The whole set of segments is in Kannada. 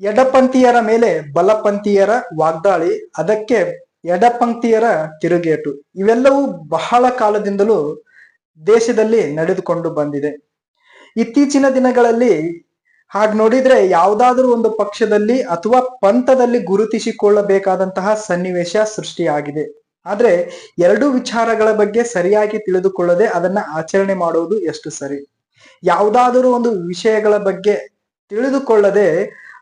ಎಡಪಂಥೀಯರ ಮೇಲೆ ಬಲಪಂಥೀಯರ ವಾಗ್ದಾಳಿ, ಅದಕ್ಕೆ ಎಡಪಂಕ್ತಿಯರ ತಿರುಗೇಟು. ಇವೆಲ್ಲವೂ ಬಹಳ ಕಾಲದಿಂದಲೂ ದೇಶದಲ್ಲಿ ನಡೆದುಕೊಂಡು ಬಂದಿದೆ. ಇತ್ತೀಚಿನ ದಿನಗಳಲ್ಲಿ ಹಾಗ ನೋಡಿದ್ರೆ ಯಾವುದಾದ್ರೂ ಒಂದು ಪಕ್ಷದಲ್ಲಿ ಅಥವಾ ಪಂಥದಲ್ಲಿ ಗುರುತಿಸಿಕೊಳ್ಳಬೇಕಾದಂತಹ ಸನ್ನಿವೇಶ ಸೃಷ್ಟಿಯಾಗಿದೆ. ಆದ್ರೆ ಎರಡು ವಿಚಾರಗಳ ಬಗ್ಗೆ ಸರಿಯಾಗಿ ತಿಳಿದುಕೊಳ್ಳದೆ ಅದನ್ನ ಆಚರಣೆ ಮಾಡುವುದು ಎಷ್ಟು ಸರಿ? ಯಾವುದಾದರೂ ಒಂದು ವಿಷಯಗಳ ಬಗ್ಗೆ ತಿಳಿದುಕೊಳ್ಳದೆ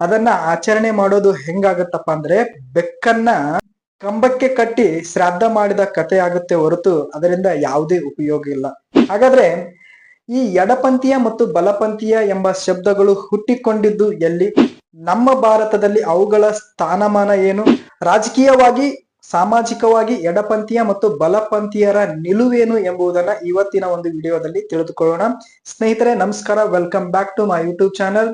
ಅದನ್ನ ಆಚರಣೆ ಮಾಡೋದು ಹೆಂಗಾಗತ್ತಪ್ಪ ಅಂದ್ರೆ ಬೆಕ್ಕನ್ನ ಕಂಬಕ್ಕೆ ಕಟ್ಟಿ ಶ್ರಾದ್ದ ಮಾಡಿದ ಕತೆ ಆಗುತ್ತೆ ಹೊರತು ಅದರಿಂದ ಯಾವುದೇ ಉಪಯೋಗ ಇಲ್ಲ. ಹಾಗಾದ್ರೆ ಈ ಎಡಪಂಥೀಯ ಮತ್ತು ಬಲಪಂಥೀಯ ಎಂಬ ಶಬ್ದಗಳು ಹುಟ್ಟಿಕೊಂಡಿದ್ದು ಎಲ್ಲಿ? ನಮ್ಮ ಭಾರತದಲ್ಲಿ ಅವುಗಳ ಸ್ಥಾನಮಾನ ಏನು? ರಾಜಕೀಯವಾಗಿ ಸಾಮಾಜಿಕವಾಗಿ ಎಡಪಂಥೀಯ ಮತ್ತು ಬಲಪಂಥೀಯರ ನಿಲುವೇನು ಎಂಬುದನ್ನ ಇವತ್ತಿನ ಒಂದು ವಿಡಿಯೋದಲ್ಲಿ ತಿಳಿದುಕೊಳ್ಳೋಣ. ಸ್ನೇಹಿತರೆ, ನಮಸ್ಕಾರ. Welcome back to my YouTube channel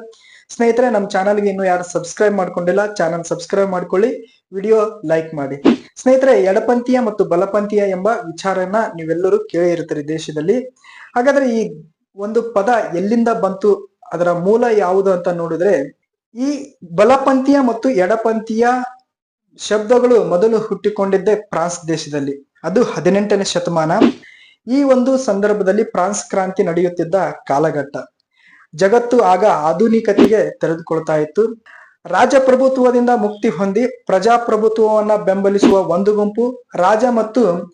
ಸ್ನೇಹಿತರೆ, ನಮ್ಮ ಚಾನಲ್ಗೆ ಇನ್ನು ಯಾರು ಸಬ್ಸ್ಕ್ರೈಬ್ ಮಾಡ್ಕೊಂಡಿಲ್ಲ ಚಾನಲ್ ಸಬ್ಸ್ಕ್ರೈಬ್ ಮಾಡ್ಕೊಳ್ಳಿ ವಿಡಿಯೋ ಲೈಕ್ ಮಾಡಿ. ಸ್ನೇಹಿತರೆ, ಎಡಪಂಥೀಯ ಮತ್ತು ಬಲಪಂಥೀಯ ಎಂಬ ವಿಚಾರನ ನೀವೆಲ್ಲರೂ ಕೇಳಿರ್ತೀರಿ ದೇಶದಲ್ಲಿ. ಹಾಗಾದ್ರೆ ಈ ಒಂದು ಪದ ಎಲ್ಲಿಂದ ಬಂತು, ಅದರ ಮೂಲ ಯಾವುದು ಅಂತ ನೋಡಿದ್ರೆ, ಈ ಬಲಪಂಥೀಯ ಮತ್ತು ಎಡಪಂಥೀಯ ಶಬ್ದಗಳು ಮೊದಲು ಹುಟ್ಟಿಕೊಂಡಿದ್ದೆ ಫ್ರಾನ್ಸ್ ದೇಶದಲ್ಲಿ. ಅದು ಹದಿನೆಂಟನೇ ಶತಮಾನ. ಈ ಒಂದು ಸಂದರ್ಭದಲ್ಲಿ ಫ್ರಾನ್ಸ್ ಕ್ರಾಂತಿ ನಡೆಯುತ್ತಿದ್ದ ಕಾಲಘಟ್ಟ. ಜಗತ್ತು ಆಗ ಆಧುನಿಕತೆಗೆ ತೆರೆದುಕೊಳ್ತಾ ಇತ್ತು. ರಾಜಪ್ರಭುತ್ವದಿಂದ ಮುಕ್ತಿ ಹೊಂದಿ ಪ್ರಜಾಪ್ರಭುತ್ವವನ್ನ ಬೆಂಬಲಿಸುವ ಒಂದು ಗುಂಪು ರಾಜ ಮತ್ತು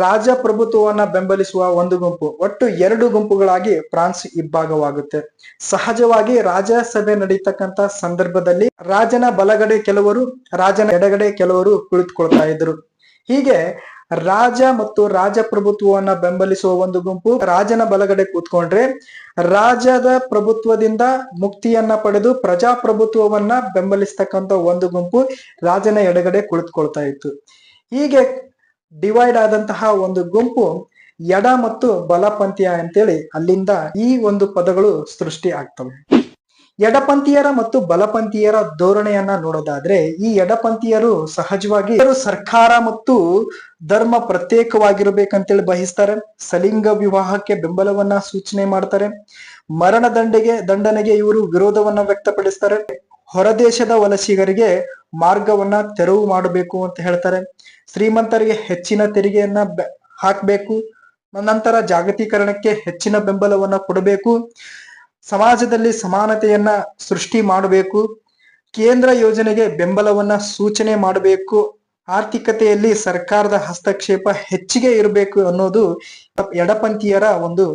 ರಾಜಪ್ರಭುತ್ವವನ್ನ ಬೆಂಬಲಿಸುವ ಒಂದು ಗುಂಪು. ಒಟ್ಟು ಎರಡು ಗುಂಪುಗಳಾಗಿ ಫ್ರಾನ್ಸ್ ಇಬ್ಬಾಗವಾಗುತ್ತೆ ಸಹಜವಾಗಿ ರಾಜಸಭೆ ನಡೀತಕ್ಕಂತ ಸಂದರ್ಭದಲ್ಲಿ ರಾಜನ ಬಲಗಡೆ ಕೆಲವರು, ರಾಜನ ಎಡಗಡೆ ಕೆಲವರು ಕುಳಿತುಕೊಳ್ತಾ ಇದ್ರು. ಹೀಗೆ ರಾಜ ಮತ್ತು ರಾಜಪ್ರಭುತ್ವವನ್ನ ಬೆಂಬಲಿಸುವ ಒಂದು ಗುಂಪು ರಾಜನ ಬಲಗಡೆ ಕೂತ್ಕೊಂಡ್ರೆ ರಾಜದ ಪ್ರಭುತ್ವದಿಂದ ಮುಕ್ತಿಯನ್ನ ಪಡೆದು ಪ್ರಜಾಪ್ರಭುತ್ವವನ್ನ ಬೆಂಬಲಿಸ್ತಕ್ಕಂತ ಒಂದು ಗುಂಪು ರಾಜನ ಎಡಗಡೆ ಕುಳಿತುಕೊಳ್ತಾ ಇತ್ತು. ಹೀಗೆ ಡಿವೈಡ್ ಆದಂತಹ ಒಂದು ಗುಂಪು ಎಡ ಮತ್ತು ಬಲಪಂಥೀಯ ಅಂತೇಳಿ ಅಲ್ಲಿಂದ ಈ ಒಂದು ಪದಗಳು ಸೃಷ್ಟಿ ಆಗ್ತವೆ. ಎಡಪಂಥೀಯರ ಮತ್ತು ಬಲಪಂಥೀಯರ ಧೋರಣೆಯನ್ನ ನೋಡೋದಾದ್ರೆ ಈ ಎಡಪಂಥೀಯರು ಸಹಜವಾಗಿ ಸರ್ಕಾರ ಮತ್ತು ಧರ್ಮ ಪ್ರತ್ಯೇಕವಾಗಿರ್ಬೇಕಂತೇಳಿ ಬಯಸ್ತಾರೆ. ಸಲಿಂಗ ವಿವಾಹಕ್ಕೆ ಬೆಂಬಲವನ್ನ ಸೂಚನೆ ಮಾಡ್ತಾರೆ. ಮರಣ ದಂಡೆಗೆ, ದಂಡನೆಗೆ ಇವರು ವಿರೋಧವನ್ನ ವ್ಯಕ್ತಪಡಿಸ್ತಾರೆ. ಹೊರದೇಶದ ವಲಸಿಗರಿಗೆ ಮಾರ್ಗವನ್ನ ತೆರವು ಮಾಡಬೇಕು ಅಂತ ಹೇಳ್ತಾರೆ. ಶ್ರೀಮಂತರಿಗೆ ಹೆಚ್ಚಿನ ತೆರಿಗೆಯನ್ನ ಹಾಕಬೇಕು. ನಂತರ ಜಾಗತೀಕರಣಕ್ಕೆ ಹೆಚ್ಚಿನ ಬೆಂಬಲವನ್ನ ಕೊಡಬೇಕು. ಸಮಾಜದಲ್ಲಿ ಸಮಾನತೆಯನ್ನ ಸೃಷ್ಟಿ ಮಾಡಬೇಕು. ಕೇಂದ್ರ ಯೋಜನೆಗೆ ಬೆಂಬಲವನ್ನ ಸೂಚನೆ ಮಾಡಬೇಕು. ಆರ್ಥಿಕತೆಯಲ್ಲಿ ಸರ್ಕಾರದ ಹಸ್ತಕ್ಷೇಪ ಹೆಚ್ಚಿಗೆ ಇರಬೇಕು ಅನ್ನೋದು ಎಡಪಂಥೀಯರ ಒಂದು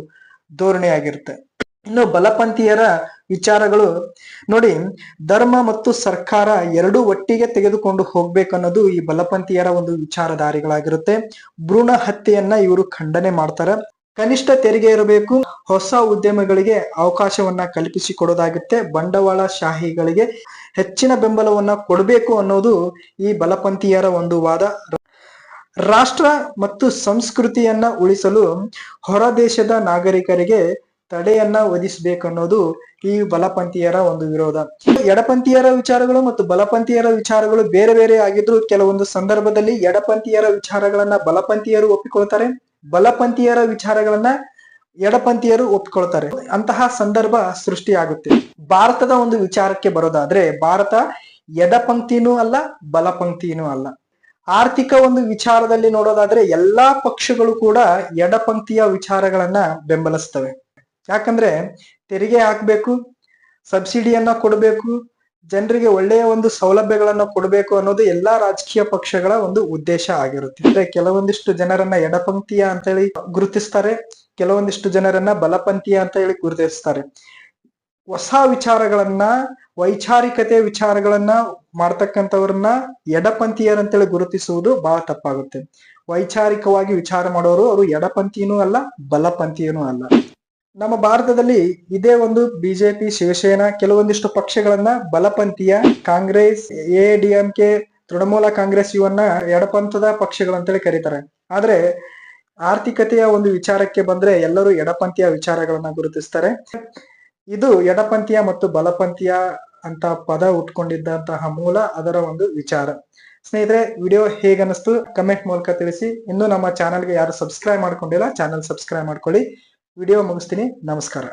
ಧೋರಣೆಯಾಗಿರುತ್ತೆ. ಇನ್ನು ಬಲಪಂಥೀಯರ ವಿಚಾರಗಳು ನೋಡಿ, ಧರ್ಮ ಮತ್ತು ಸರ್ಕಾರ ಎರಡೂ ಒಟ್ಟಿಗೆ ತೆಗೆದುಕೊಂಡು ಹೋಗ್ಬೇಕನ್ನೋದು ಈ ಬಲಪಂಥೀಯರ ಒಂದು ವಿಚಾರಧಾರಿಗಳಾಗಿರುತ್ತೆ. ಭ್ರೂಣ ಹತ್ಯೆಯನ್ನ ಇವರು ಖಂಡನೆ ಮಾಡ್ತಾರೆ. ಕನಿಷ್ಠ ತೆರಿಗೆ ಇರಬೇಕು. ಹೊಸ ಉದ್ಯಮಗಳಿಗೆ ಅವಕಾಶವನ್ನ ಕಲ್ಪಿಸಿಕೊಡೋದಾಗುತ್ತೆ. ಬಂಡವಾಳ ಶಾಹಿಗಳಿಗೆ ಹೆಚ್ಚಿನ ಬೆಂಬಲವನ್ನ ಕೊಡಬೇಕು ಅನ್ನೋದು ಈ ಬಲಪಂಥೀಯರ ಒಂದು ವಾದ. ರಾಷ್ಟ್ರ ಮತ್ತು ಸಂಸ್ಕೃತಿಯನ್ನ ಉಳಿಸಲು ಹೊರ ದೇಶದ ನಾಗರಿಕರಿಗೆ ತಡೆಯನ್ನ ಒದಿಸಬೇಕನ್ನೋದು ಈ ಬಲಪಂಥೀಯರ ಒಂದು ವಿರೋಧ. ಎಡಪಂಥೀಯರ ವಿಚಾರಗಳು ಮತ್ತು ಬಲಪಂಥೀಯರ ವಿಚಾರಗಳು ಬೇರೆ ಬೇರೆ ಆಗಿದ್ರು ಕೆಲವೊಂದು ಸಂದರ್ಭದಲ್ಲಿ ಎಡಪಂಥೀಯರ ವಿಚಾರಗಳನ್ನ ಬಲಪಂಥೀಯರು ಒಪ್ಪಿಕೊಳ್ತಾರೆ, ಬಲಪಂಥೀಯರ ವಿಚಾರಗಳನ್ನ ಎಡಪಂಥೀಯರು ಒಪ್ಪಿಕೊಳ್ತಾರೆ. ಅಂತಹ ಸಂದರ್ಭ ಸೃಷ್ಟಿಯಾಗುತ್ತೆ ಭಾರತದ ಒಂದು ವಿಚಾರಕ್ಕೆ ಬರೋದಾದ್ರೆ ಭಾರತ ಎಡಪಂಕ್ತಿನೂ ಅಲ್ಲ ಬಲಪಂಕ್ತಿನೂ ಅಲ್ಲ. ಆರ್ಥಿಕ ಒಂದು ವಿಚಾರದಲ್ಲಿ ನೋಡೋದಾದ್ರೆ ಎಲ್ಲಾ ಪಕ್ಷಗಳು ಕೂಡ ಎಡಪಂಕ್ತಿಯ ವಿಚಾರಗಳನ್ನ ಬೆಂಬಲಿಸ್ತವೆ. ಯಾಕಂದ್ರೆ ತೆರಿಗೆ ಹಾಕ್ಬೇಕು, ಸಬ್ಸಿಡಿಯನ್ನ ಕೊಡಬೇಕು, ಜನರಿಗೆ ಒಳ್ಳೆಯ ಒಂದು ಸೌಲಭ್ಯಗಳನ್ನ ಕೊಡಬೇಕು ಅನ್ನೋದು ಎಲ್ಲಾ ರಾಜಕೀಯ ಪಕ್ಷಗಳ ಒಂದು ಉದ್ದೇಶ ಆಗಿರುತ್ತೆ. ಅಂದ್ರೆ ಕೆಲವೊಂದಿಷ್ಟು ಜನರನ್ನ ಎಡಪಂಕ್ತಿಯ ಅಂತ ಹೇಳಿ ಗುರುತಿಸ್ತಾರೆ, ಕೆಲವೊಂದಿಷ್ಟು ಜನರನ್ನ ಬಲಪಂಥೀಯ ಅಂತ ಹೇಳಿ ಗುರುತಿಸ್ತಾರೆ. ಹೊಸ ವಿಚಾರಗಳನ್ನ, ವೈಚಾರಿಕತೆ ವಿಚಾರಗಳನ್ನ ಮಾಡ್ತಕ್ಕಂಥವ್ರನ್ನ ಎಡಪಂಥೀಯರಂತೇಳಿ ಗುರುತಿಸುವುದು ಬಹಳ ತಪ್ಪಾಗುತ್ತೆ. ವೈಚಾರಿಕವಾಗಿ ವಿಚಾರ ಮಾಡೋರು ಅವರು ಎಡಪಂಥೀನೂ ಅಲ್ಲ, ಬಲಪಂಥೀಯನೂ ಅಲ್ಲ. ನಮ್ಮ ಭಾರತದಲ್ಲಿ ಇದೇ ಒಂದು ಬಿಜೆಪಿ, ಶಿವಸೇನಾ ಕೆಲವೊಂದಿಷ್ಟು ಪಕ್ಷಗಳನ್ನ ಬಲಪಂಥೀಯ Congress, A D M K, Trinamool Congress ಇವನ್ನ ಎಡಪಂಥದ ಪಕ್ಷಗಳಂತೇಳಿ ಕರೀತಾರೆ. ಆದ್ರೆ ಆರ್ಥಿಕತೆಯ ಒಂದು ವಿಚಾರಕ್ಕೆ ಬಂದ್ರೆ ಎಲ್ಲರೂ ಎಡಪಂಥೀಯ ವಿಚಾರಗಳನ್ನ ಗುರುತಿಸ್ತಾರೆ. ಇದು ಎಡಪಂಥೀಯ ಮತ್ತು ಬಲಪಂಥೀಯ ಅಂತ ಪದ ಉಟ್ಕೊಂಡಿದ್ದಂತಹ ಮೂಲ ಅದರ ಒಂದು ವಿಚಾರ. ಸ್ನೇಹಿತರೆ, ವಿಡಿಯೋ ಹೇಗನ್ನಿಸ್ತು? ಕಮೆಂಟ್ ಮೂಲಕ ತಿಳಿಸಿ. ಇನ್ನು ನಮ್ಮ ಚಾನಲ್ಗೆ ಯಾರು ಸಬ್ಸ್ಕ್ರೈಬ್ ಮಾಡ್ಕೊಂಡಿಲ್ಲ, ಚಾನಲ್ ಸಬ್ಸ್ಕ್ರೈಬ್ ಮಾಡ್ಕೊಳ್ಳಿ. ವಿಡಿಯೋ ಮುಗಿಸ್ತೀನಿ. ನಮಸ್ಕಾರ.